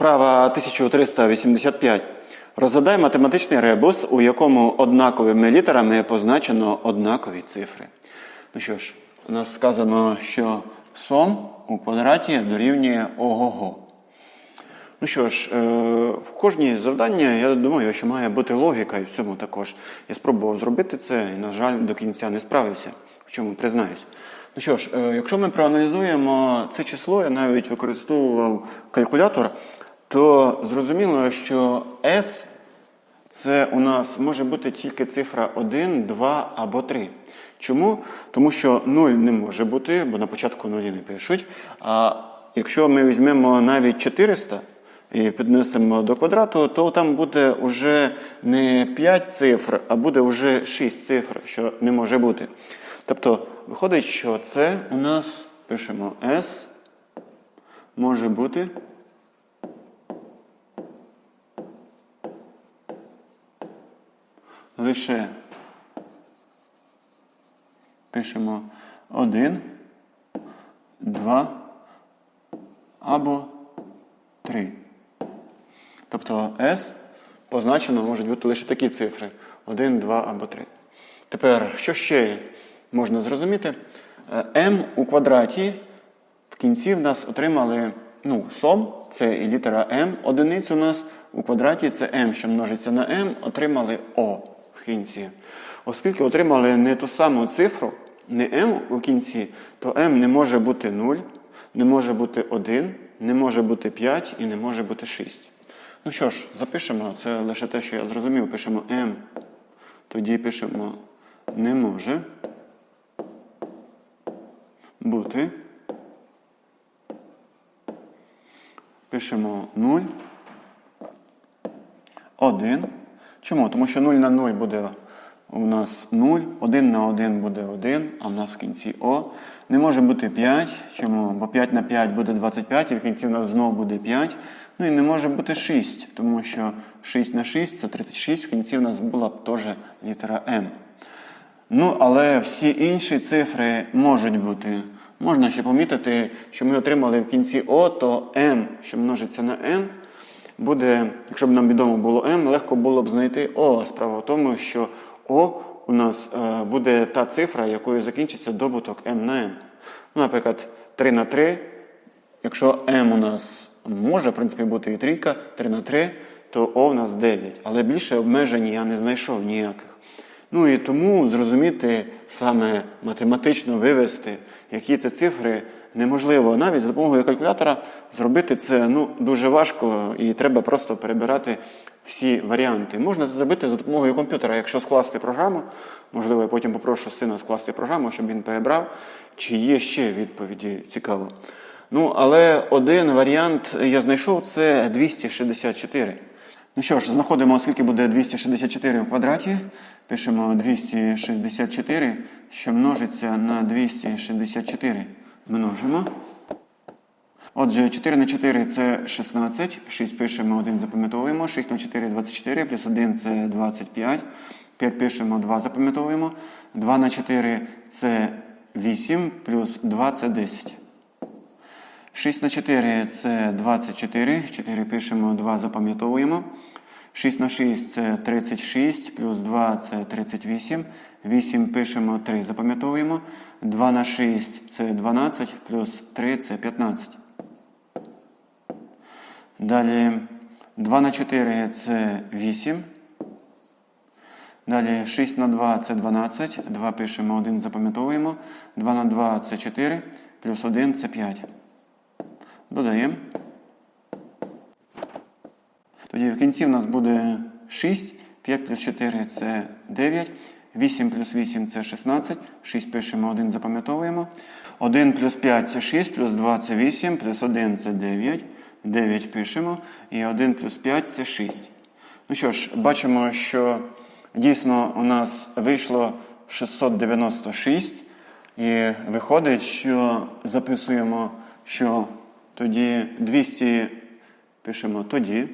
Вправа 1385. Розгадай математичний ребус, у якому однаковими літерами позначено однакові цифри. Ну що ж, у нас сказано, що сом у квадраті дорівнює ого-го. Ну що ж, е, в кожній завдання, я думаю, що має бути логіка, і в цьому також. Я спробував зробити це і, на жаль, до кінця не справився, в чому признаюсь. Ну що ж, е, якщо ми проаналізуємо це число, я навіть використовував калькулятор, то зрозуміло, що S це у нас може бути тільки цифра 1, 2 або 3. Чому? Тому що 0 не може бути, бо на початку нулі не пишуть. А якщо ми візьмемо навіть 400 і піднесемо до квадрату, то там буде вже не 5 цифр, а буде вже 6 цифр, що не може бути. Тобто виходить, що це у нас пишемо S може бути лише пишемо 1, 2 або 3. Тобто S позначено можуть бути лише такі цифри: 1, 2 або 3. Тепер, що ще можна зрозуміти? Е, m у квадраті в кінці в нас отримали ну, сом, це і літера m. Одиницю у нас у квадраті це m, що множиться на m, отримали O кінці. Оскільки отримали не ту саму цифру, не m у кінці, то m не може бути 0, не може бути 1, не може бути 5 і не може бути 6. Ну що ж, запишемо, це лише те, що я зрозумів. Пишемо m, тоді пишемо не може бути. Пишемо 0. 1. Чому? Тому що 0 на 0 буде у нас 0, 1 на 1 буде 1, а в нас в кінці О. Не може бути 5. Чому? Бо 5 на 5 буде 25, і в кінці в нас знову буде 5. Ну і не може бути 6, тому що 6 на 6 це 36, в кінці в нас була б теж літера М. Ну, але всі інші цифри можуть бути. Можна ще помітити, що ми отримали в кінці О, то М, що множиться на N, буде, якщо б нам відомо було М, легко було б знайти О. Справа в тому, що О у нас е, буде та цифра, якою закінчиться добуток М на М. Ну, наприклад, 3 на 3. Якщо М у нас може, в принципі, бути і трійка, 3 на 3, то О у нас 9. Але більше обмежень я не знайшов ніяких. Ну і тому зрозуміти саме математично вивести, які це цифри, неможливо. Навіть за допомогою калькулятора зробити це ну, дуже важко і треба просто перебирати всі варіанти. Можна це зробити за допомогою комп'ютера, якщо скласти програму. Можливо, я потім попрошу сина скласти програму, щоб він перебрав, чи є ще відповіді цікаво. Ну, але один варіант я знайшов це 264. Ну що ж, знаходимо, скільки буде 264 в квадраті. Пишемо 264, що множиться на 264. Множимо. Отже, 4 на 4 це 16. 6 пишемо, 1 запам'ятовуємо. 6 на 4 24, плюс 1 це 25. 5 пишемо, 2 запам'ятовуємо. 2 на 4 це 8, плюс 2 це 10. 6 на 4 це 24. 4 пишемо, 2 запам'ятовуємо. 6 на 6 це 36, плюс 2 це 38. 8 пишемо, 3 запам'ятовуємо. 2 на 6 це 12, плюс 3 це 15. Далі 2 на 4 це 8. Далі 6 на 2 це 12. 2 пишемо, 1 запам'ятовуємо. 2 на 2 це 4, плюс 1 це 5. Додаємо. Тоді в кінці в нас буде 6, 5 плюс 4 це 9, 8 плюс 8 це 16, 6 пишемо, 1 запам'ятовуємо. 1 плюс 5 це 6, плюс 2 це 8, плюс 1 це 9, 9 пишемо, і 1 плюс 5 це 6. Ну що ж, бачимо, що дійсно у нас вийшло 696, і виходить, що записуємо, що тоді 200 пишемо тоді.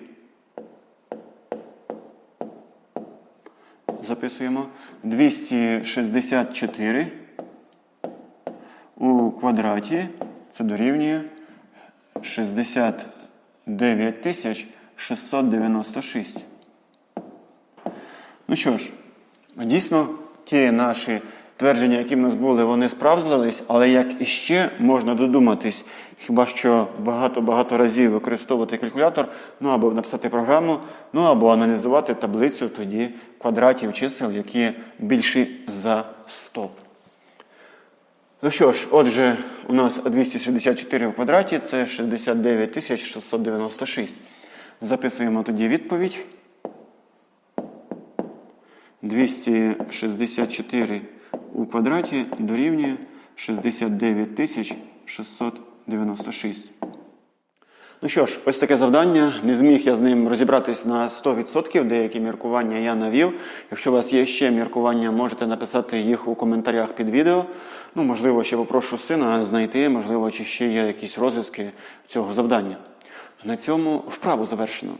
Записуємо 264 у квадраті. Це дорівнює 60 9696. Ну що ж, дійсно, ті наші твердження, які в нас були, вони справдились, але як іще можна додуматись, хіба що багато-багато разів використовувати калькулятор, ну або написати програму, ну або аналізувати таблицю тоді квадратів чисел, які більші за 100. Ну що ж, отже, у нас 264 в квадраті це 69 696. Записуємо тоді відповідь. 264 у квадраті дорівнює 69 696. Ну що ж, ось таке завдання. Не зміг я з ним розібратись на 100%. Деякі міркування я навів. Якщо у вас є ще міркування, можете написати їх у коментарях під відео. Ну, можливо, ще попрошу сина знайти, можливо, чи ще є якісь розв'язки цього завдання. На цьому вправу завершено.